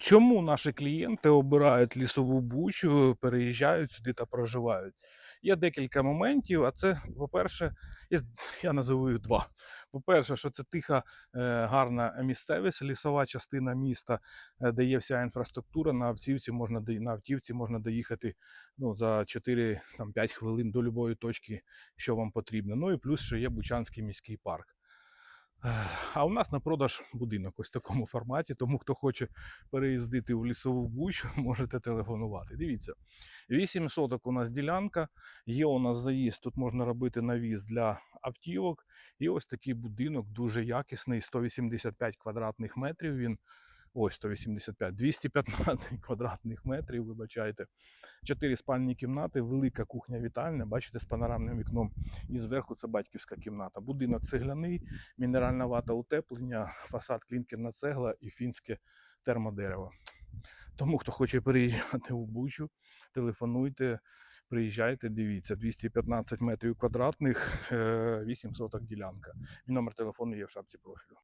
Чому наші клієнти обирають лісову бучу, переїжджають сюди та проживають? Є декілька моментів, а це, по-перше, я називаю їх два. По-перше, що це тиха, е, гарна місцевість, лісова частина міста, е, де є вся інфраструктура. На автівці можна, на автівці можна доїхати ну, за 4-5 хвилин до будь-якої точки, що вам потрібно. Ну і плюс ще є Бучанський міський парк. А у нас на продаж будинок ось в такому форматі, тому хто хоче переїздити в лісову бучу, можете телефонувати. Дивіться, 8 соток у нас ділянка, є у нас заїзд, тут можна робити навіз для автівок. І ось такий будинок дуже якісний, 185 квадратних метрів. Він ось 185, 215 квадратних метрів, вибачайте. Чотири спальні кімнати, велика кухня вітальня, бачите, з панорамним вікном. І зверху це батьківська кімната. Будинок цегляний, мінеральна вата утеплення, фасад клінкерна цегла і фінське термодерево. Тому, хто хоче переїжджати в Бучу, телефонуйте, приїжджайте, дивіться, 215 метрів квадратних, е, 8 соток ділянка. Номер телефону є в шапці профілю.